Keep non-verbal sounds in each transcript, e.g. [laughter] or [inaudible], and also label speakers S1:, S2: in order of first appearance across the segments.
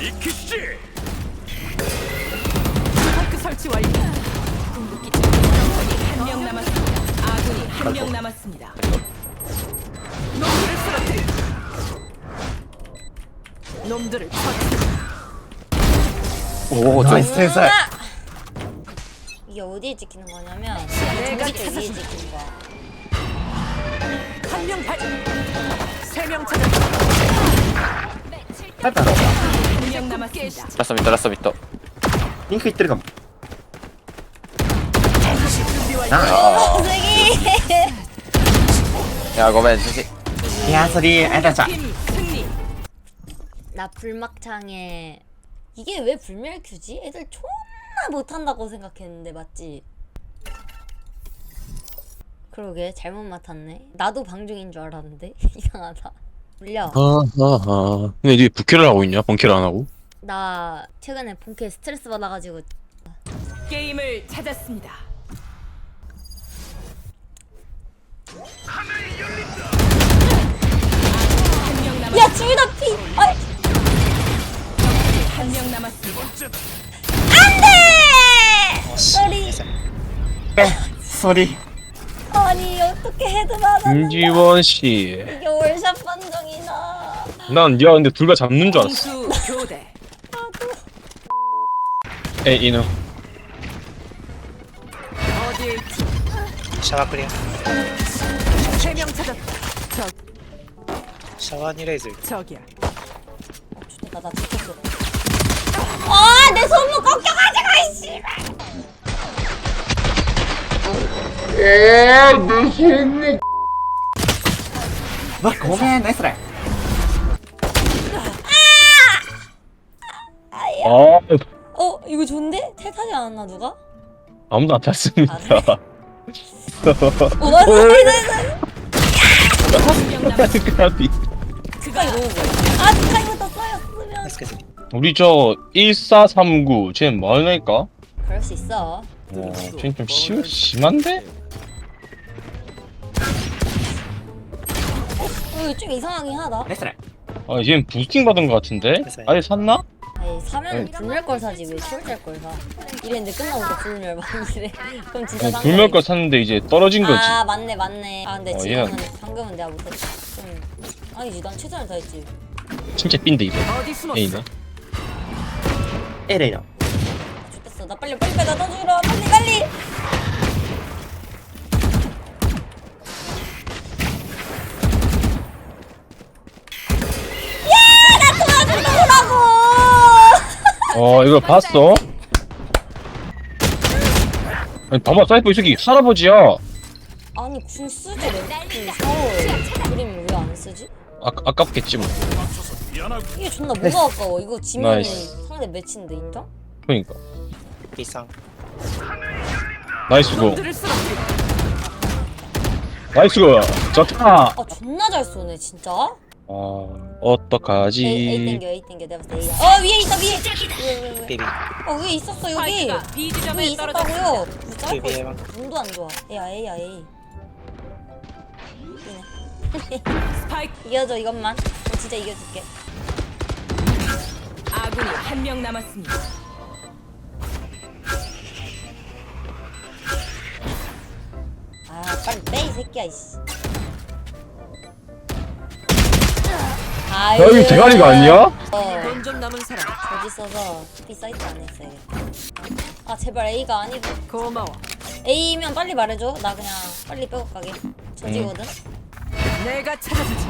S1: 스파이크 설치 완료. 궁극기 적군이 한 명 남았습니다. 아군이 한 명 남았습니다. 놈들을 쓰러뜨려. 놈들을 처치.
S2: 오, 저
S3: 나이스 센서.
S4: 이게 어디에 찍히는 거냐면
S1: 내가
S4: 전기대 위에
S1: 찾았어.
S4: 찍히는 거야.
S1: 한명 발. 세명 찾았다.
S3: 됐다.
S1: 한명 남았습니다.
S2: 라스 밑도 라스
S3: 이뜨리감.
S1: 준비 완료.
S2: 아. 야 고멘 지지
S3: 야 소리 알다자.
S1: 팀 승리.
S4: 나 불막창에 이게 왜 불멸 큐지? 애들 존나 못한다고 생각했는데 맞지? 그러게 잘못 맡았네. 나도 방중인 줄 알았는데 [laughs] 이상하다. 물려.
S5: 아하하. 근데 니 부캐를 하고 있냐? 번캐를 안 하고?
S4: 나 최근에 본캐 스트레스 받아가지고
S1: 게임을 찾았습니다.
S4: 야둘다 피. 아,
S1: 한 명 남았습니다.
S4: 안돼. 소리.
S3: 빼. 소리.
S4: 아니 어떻게 헤드 맞았는데
S5: 김지원 씨.
S4: 이게 월샷 판정이나.
S5: 난 니가 근데 둘 다 잡는 줄 알았어. 에이 이놈.
S6: 샤바 클리어
S1: 세명 찾았다.
S6: 샤바 니레이즈.
S1: 적이야.
S4: 죽겠다 나 죽겠어 아내 손목 꺾여가지고 이씨
S3: 막 고맨 나이스라
S5: 아,
S4: 어 이거 좋은데? 탈타지 않았나 누가?
S5: 아무도 안 탔습니다.
S4: 아,
S1: 오나 [laughs] 어,
S5: 까비.
S4: 그거 이러고 아 누가 이거 다 써였으면
S5: 우리 저 1439, 쟤 뭐하니까?
S4: 그럴 수 있어
S5: 와, 쟤는 좀 심, 심한데?
S4: 어, 이거 좀 이상하긴 하다
S3: 레스라
S5: 아, 쟤는 부스팅 받은 것 같은데? 아예 샀나?
S4: 사면 불멸 걸 사지 왜 초월짤 걸 사? 이랬는데 끝나고 또 불멸 막 이래. [laughs] 그럼 진짜
S5: 어,
S4: 산
S5: 불멸 거
S4: 거지.
S5: 샀는데 이제 떨어진 거지.
S4: 아 맞네 맞네. 아 근데
S5: 어,
S4: 지금은
S5: 얘는-
S4: 방금은 내가 못했다. 좀 아니지 난 최선을 다했지.
S5: 진짜 삔데 이거. 에이네.
S3: 에레이너.
S4: 좋겠어. 나 빨리 빨리 빨리 나눠주라. 빨리 빨리. 야나 도와주라고.
S5: 어, 이거 봤어? 아니, 봐봐, 사이퍼 이 새끼 할아버지야.
S4: 아니 궁 쓰지 샤워 그림 왜 안 쓰지?
S5: 아, 아깝겠지 뭐.
S4: 이게 존나 뭐가 아까워. 이거 지면
S5: 나이스.
S4: 상대 매치인데 인정?
S5: 그러니까.
S6: 3
S5: 나이스 고. 나이스 고. 좋다.
S4: 아 존나 잘 쏘네 진짜.
S5: 아, 어떡하지?
S4: A, A 땡겨 A 땡겨 내가 봤을 때 A야. 어 위에 있다 위에. 위에 위에 어 위에 있었어 여기.
S1: B
S4: 위에
S1: 지점에 떨어졌습니다.
S4: 있었다고요. 뭐 짧고
S6: 위에만.
S4: 눈도 안 좋아. A야 A야 A. 이네.
S1: 스파이크 [laughs]
S4: 이겨줘 이것만. 어, 진짜 이겨줄게.
S1: 아군이 한 명 남았습니다.
S4: 아 빨리 빼 이 새끼야 이씨.
S5: 야, 이거 대가리가 아니야?
S4: 어.
S1: 돈좀 남은 사람
S4: 저지 써서 B 사이트 안 했어요. 아 제발 A가 아니고
S1: 고마워.
S4: A면 빨리 말해줘. 나 그냥 빨리 빼고 가게. 저지거든.
S1: 내가 찾아주지.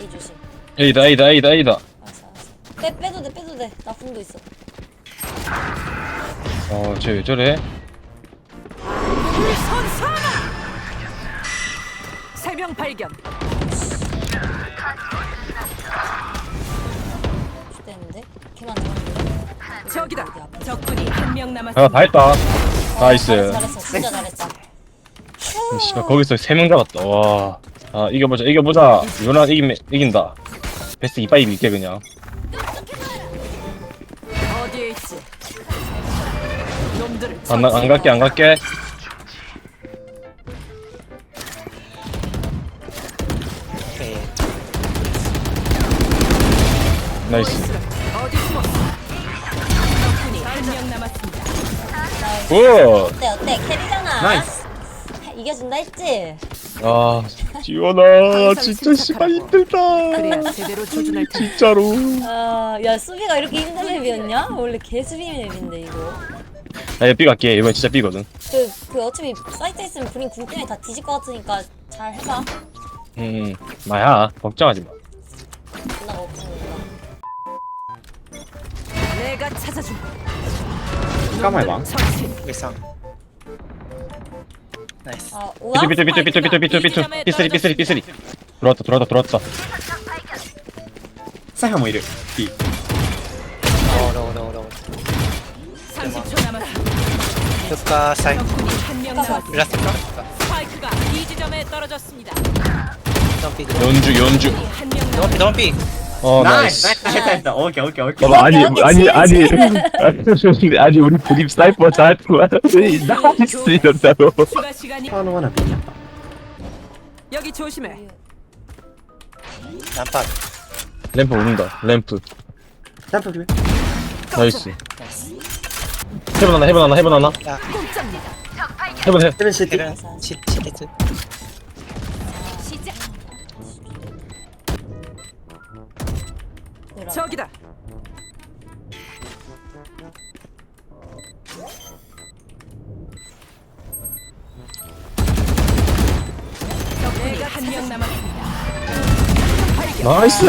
S4: A 조심.
S5: 에이다, 에이다, 에이다, 에이다.
S4: 알았어 알았어. 빼 빼도 돼 빼도 돼. 나 궁도 있어.
S5: 어, 쟤왜 저래?
S1: 선사나. 세명 발견.
S4: 걔만.
S1: 저기다.
S4: 어디?
S1: 적군이 한명
S5: 아,
S1: 남았습니다.
S5: 다 했다. 나이스.
S4: 잘했어 잘했어 진짜 잘했다.
S5: 씨발, 거기서 세 명 잡았다. 와. 아, 이겨보자, 이겨보자. 이거나 이기면, 이긴다. 베스트 이빠이 밀게, 그냥.
S1: 어디에 있지? 놈들을
S5: 안, 안 갈게, 안 갈게. 나이스. 오!
S4: 어때 어때 캐리잖아
S3: 나이스.
S4: 이겨준다 했지?
S5: 아, 지원아, 진짜 씨발 힘들다.
S1: 그래야 제대로 조준할 텐데.
S5: 진짜로.
S4: 아야 수비가 이렇게 힘든 맵이었냐? 원래 개수비 맵인데 이거
S5: 아, 삐 갈게. 이번 진짜 삐거든.
S4: 그, 그 어차피 사이트 있으면 브린 궁 때문에 다 뒤질 것 같으니까 잘 해봐
S5: 음, 마야, 걱정하지 마.
S1: 내가 찾아준 까마의 방.
S6: 일상 나이스
S4: 어, 우와,
S5: 비트 비트 비트 비트 비트 비트 비트 비트 비스리 비스리 비스리 들어왔다 들어왔다 들어왔다
S3: 사형 뭐 이래 B
S6: 어 러워 러워 러워
S1: 30초
S6: 남았어. 효과 사이
S1: 적군이 한명 남았어.
S6: 일라스틱가?
S1: 스파이크가 이 지점에 떨어졌습니다. 점피
S6: 점피 점피 점피 너원피
S5: 어 나이스.
S3: 나이스. 오케이 오케이 오케이.
S5: 봐봐 아니 아니
S4: 아니.
S5: 아니 아니 우리 분입 사이퍼 잘했구만 나이스 이런다고.
S1: 추가
S3: 하나 미니 아빠
S1: 여기 조심해.
S6: 난파
S5: 램프 오는다 램프.
S3: 난파 그래
S5: 나이스. 해본 하나 해본 하나 해본 하나.
S6: 야.
S5: 해본 해.
S6: 세븐 시티. 세븐
S1: 시티
S4: 이런.
S1: 저기다. 적군이 한명
S5: 나이스.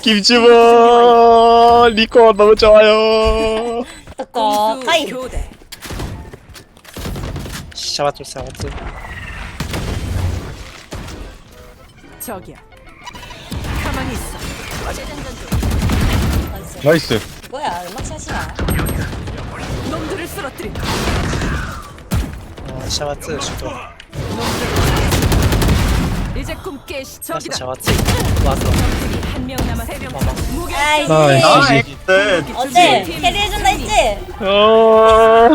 S5: 김치모 리코 너무 좋아요.
S1: 또
S4: 빠이
S1: 교대.
S6: 잡았죠, 잡았죠.
S1: 저기야. 가만히 있어.
S4: 나이스. 뭐야 음악샷이야
S1: 놈들을
S6: 쓰러뜨린다. 아, 어, 샤와트 슈퍼
S1: 이제 꿈 깨시
S6: 다시
S1: 적이다.
S6: 샤와트 왔어
S1: 적군이 한 명 남았. 세명 남 무게.
S4: 아이씨
S5: 나이스.
S4: 어때 캐리해준다 했지?
S5: 어...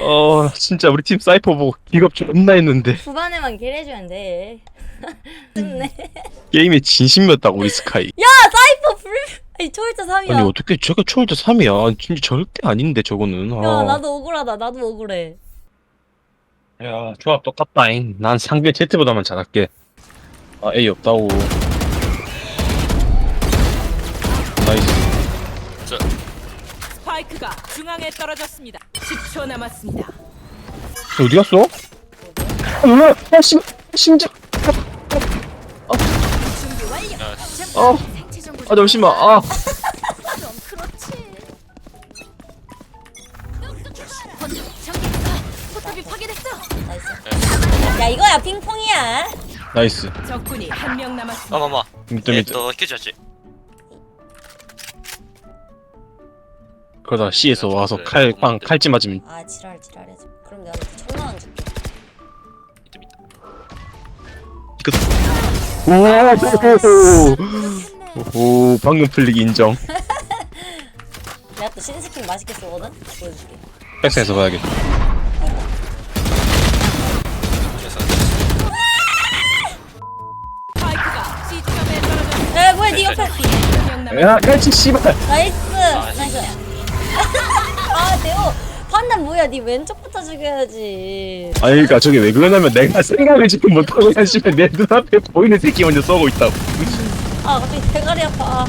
S5: 어 진짜 우리 팀 사이퍼 보고 기겁 존나 했는데.
S4: 후반에만 캐리해주면 돼. [laughs] 좋네.
S5: 게임에 진심이었다고 우리 스카이.
S4: 야 사이퍼 불 아니 초월자 3이야.
S5: 아니 어떻게 저게 초월자 3이야? 진짜 절대 아닌데 저거는.
S4: 야
S5: 아.
S4: 나도 억울하다. 나도 억울해.
S5: 야 조합 똑같다잉. 난 상대 Z보다만 잘할게. 아 A 없다고
S1: 스파이크가 중앙에 떨어졌습니다. 10초 남았습니다.
S5: 어디 갔어? [laughs] 아 뭐야 아 심, 심장 어, 어, 아 잠시만 아
S4: 나이스 야 이거야 핑퐁이야
S5: 나이스
S1: 적군이 한명 남았습니다.
S7: あまあまあ
S5: 밑에
S7: えっ
S5: 밑에
S7: と98
S5: 그러다 C에서 와서 칼빵 칼집 맞으면
S4: 아 지랄 지랄해지 그럼 내가 천만 원 줄게
S5: 끝. 오, 오 방금 플릭 인정. [laughs]
S4: 내가 또 신스킨 맛있게 쓰거든? 보여줄게.
S5: 백스에서 봐야겠다.
S1: 스파이크가 C 지점에 떨어졌습니다.
S4: 야 뭐야 니 옆에.
S5: 야 칼집 씨발.
S4: 나이스 판단 뭐야? 니 왼쪽부터 죽여야지.
S5: 아니 그니까 저게 왜 그러냐면 내가 생각을 지금 못하고 씨발 내 눈앞에 보이는 새끼 먼저 쏘고 있다고.
S4: 아 갑자기 대가리 아파.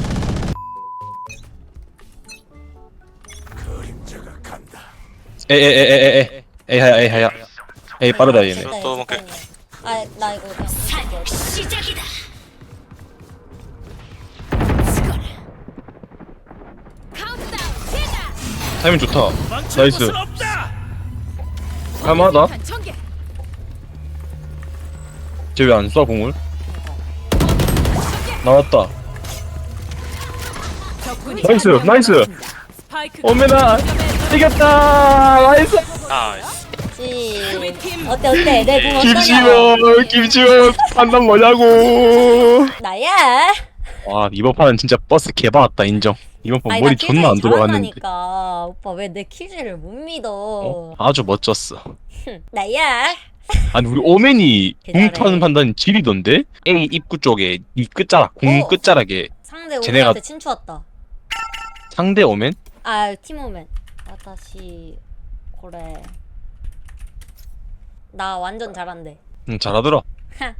S5: 에에에에에 에이 하야 에이 하야. 에이 빠르다 얘네.
S4: 네,
S7: 또 먹게.
S4: 아나 이거 그냥 시작
S5: 타이밍 좋다. 나이스. 갈만하다. 쟤 왜 안 쏴, 공을? 나왔다. 나이스, 나이스. 오메나 이겼다. 나이스.
S4: 어때 어때 내 공원
S5: 김지원, 김지원 판단 뭐냐고.
S4: 나야.
S5: 와, 이번 판은 진짜 버스 개받았다, 인정. 이번 판
S4: 아니,
S5: 머리
S4: 나
S5: 존나 안 들어갔는데.
S4: 잘한다니까. 오빠 왜내 킬질을 못 믿어?
S5: 어? 아주 멋졌어.
S4: 나야.
S5: 아니 우리 오맨이
S4: 대단해.
S5: 판단이 지리던데? A 입구 쪽에 이 끝자락 궁
S4: 어.
S5: 끝자락에
S4: 상대
S5: 쟤네가-
S4: 우리한테 친추 왔다.
S5: 상대 오멘?
S4: 아 티모맨. 와타시 그래. 나 완전 잘한대.
S5: 응 잘하더라.
S4: 하